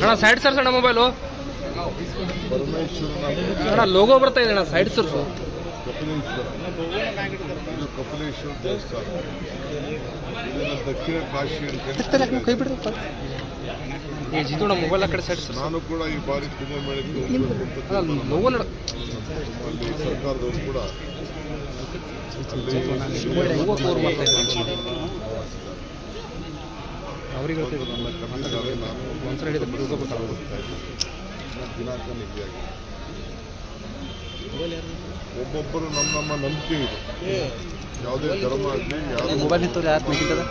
ಅಣ್ಣ ಸೈಡ್ ಸರ್ಸ್ ಅಣ್ಣ ಮೊಬೈಲು ಅಣ್ಣ ಲೋಗೋ ಬರ್ತಾ ಇದೆ ಅಣ್ಣ ಸೈಡ್ ಸರ್ಸು. ಕಪಿಲೇಶ್ವರ ಇದು ಕಪಿಲೇಶ್ವರ ದೇವಸ್ಥಾನ ಇದನ್ನು ದಕ್ಷಿಣ ಕಾಶಿ ಅಂತ ಕೈ ಬಿಡ್ರಿ ಏ ಮೊಬೈಲ್ ಆ ಕಡೆ ಸೈಡ್ ನಾನು ಕೂಡ ಈ ಬಾರಿ ಕುಂಭಮೇಳಕ್ಕೆ ಅಲ್ಲಿ ಸರ್ಕಾರದವರು ಕೂಡ ಅಲ್ಲಿ ಅವ್ರಿಗೆ ಗೊತ್ತಿರೋದು ನನ್ನ ಕರ್ನಾಟಕವೇ ನಾನು ಒಂದ್ಸಲ ಹೇಳಿದ ಬಿಡುಗ ಇದ್ದೀನಿ. ದಿನಾಂಕ ನಿಗದಿಯಾಗಿದೆ ಒಬ್ಬೊಬ್ಬರು ನಮ್ಮ ನಮ್ಮ ನಂಬಿಕೆ ಇದೆ. ಯಾವುದೇ ಧರ್ಮ ಆಗಲಿ ಯಾರು ಮೊಬೈಲ್ ನಿಂತು ಯಾರು ನಿಂತಿದ್ದಾರೆ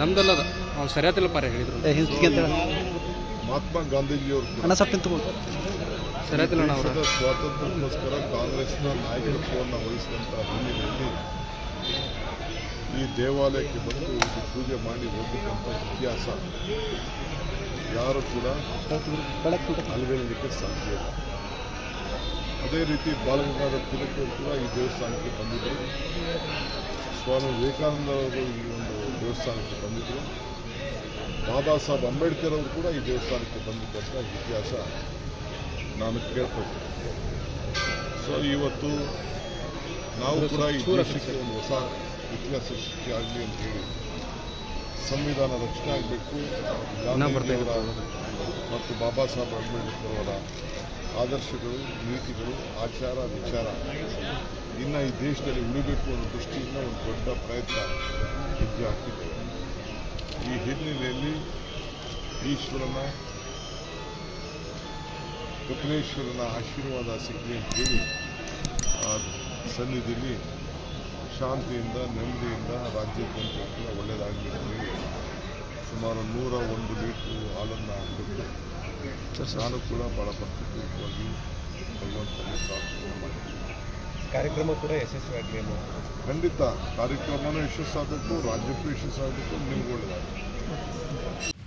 ನಮ್ದಲ್ಲ ಅದು. ಅವ್ನು ಸರಿಯಾತಿಲ್ಲ ಪಾರೆ ಹೇಳಿದ್ರು. ಮಹಾತ್ಮ ಗಾಂಧೀಜಿಯವರು ಕೂಡ ಅಣ್ಣ ಸ್ವಲ್ಪ ನಿಂತು ಸರಿಯಾತಿಲ್ಲ ದೇಶದ ಸ್ವಾತಂತ್ರ್ಯಕ್ಕೋಸ್ಕರ ಕಾಂಗ್ರೆಸ್ನ ನಾಯಕತ್ವವನ್ನು ವಹಿಸಿದಂತಹ ಹಿನ್ನೆಲೆಯಲ್ಲಿ ಈ ದೇವಾಲಯಕ್ಕೆ ಬಂದು ಇಲ್ಲಿ ಪೂಜೆ ಮಾಡಿ ಹೋಗಬೇಕಂತ ಇತಿಹಾಸ. ಯಾರು ಕೂಡ ಅಲಗಲಿಕ್ಕೆ ಸಾಧ್ಯ ಇಲ್ಲ. ಅದೇ ರೀತಿ ಬಾಲಗಂಗಾಧರ ತಿಲಕರು ಕೂಡ ಈ ದೇವಸ್ಥಾನಕ್ಕೆ ಬಂದಿದ್ದರು. ಸ್ವಾಮಿ ವಿವೇಕಾನಂದ ಅವರು ಈ ಒಂದು ದೇವಸ್ಥಾನಕ್ಕೆ ಬಂದಿದ್ದರು. ಬಾಬಾ ಸಾಹೇಬ್ ಅಂಬೇಡ್ಕರ್ ಅವರು ಕೂಡ ಈ ದೇವಸ್ಥಾನಕ್ಕೆ ಬಂದಿದ್ದಂಥ ಇತಿಹಾಸ ನಾನು ಕೇಳ್ಪಟ್ಟೆ ಸೊ ಇವತ್ತು ನಾವು ಕೂಡ ಈ ದೇಶಕ್ಕೆ ಒಂದು ಹೊಸ ಇತಿಹಾಸ ಸೃಷ್ಟಿ ಆಗಲಿ ಅಂತ ಹೇಳಿ. ಸಂವಿಧಾನ ರಕ್ಷಣೆ ಆಗಬೇಕು ಗಾಂಧೀಜಿಯವರ ಮತ್ತು ಬಾಬಾ ಸಾಹೇಬ್ ಅಂಬೇಡ್ಕರ್ ಅವರ ಆದರ್ಶಗಳು ನೀತಿಗಳು ಆಚಾರ ವಿಚಾರ. ಇನ್ನು ಈ ದೇಶದಲ್ಲಿ ಉಳಿಬೇಕು ಅನ್ನೋ ದೃಷ್ಟಿಯಿಂದ ಒಂದು ದೊಡ್ಡ ಪ್ರಯತ್ನ ಹೆಜ್ಜೆ ಹಾಕಿದ್ದೇವೆ ಈ ಹಿನ್ನೆಲೆಯಲ್ಲಿ ಈಶ್ವರನ ಕಪಿಲೇಶ್ವರನ ಆಶೀರ್ವಾದ ಸಿಗಲಿ ಅಂತೇಳಿ ಆ ಸನ್ನಿಧಿಯಲ್ಲಿ ಶಾಂತಿಯಿಂದ ನೆಮ್ಮದಿಯಿಂದ ರಾಜ್ಯದ ಕೂಡ ಒಳ್ಳೆಯದಾಗಲಿ ಸುಮಾರು ನೂರ ಒಂದು ಲೀಟ್ರು ಹಾಲನ್ನು ಕೊಟ್ಟು ನಾನು ಕೂಡ ಭಾಳ ಪ್ರತ್ಯೇಕವಾಗಿ ಪ್ರಾರ್ಥನೆ ಕಾರ್ಯಕ್ರಮ ಕೂಡ ಯಶಸ್ವಿಯಾಗಲಿ ಖಂಡಿತ ಕಾರ್ಯಕ್ರಮನೂ ಯಶಸ್ಸಾಗಬೇಕು ರಾಜ್ಯಕ್ಕೂ ಯಶಸ್ಸಾಗಬೇಕು ನಿಮ್ಗೂ ಒಳ್ಳೆಯದಾಗಬೇಕು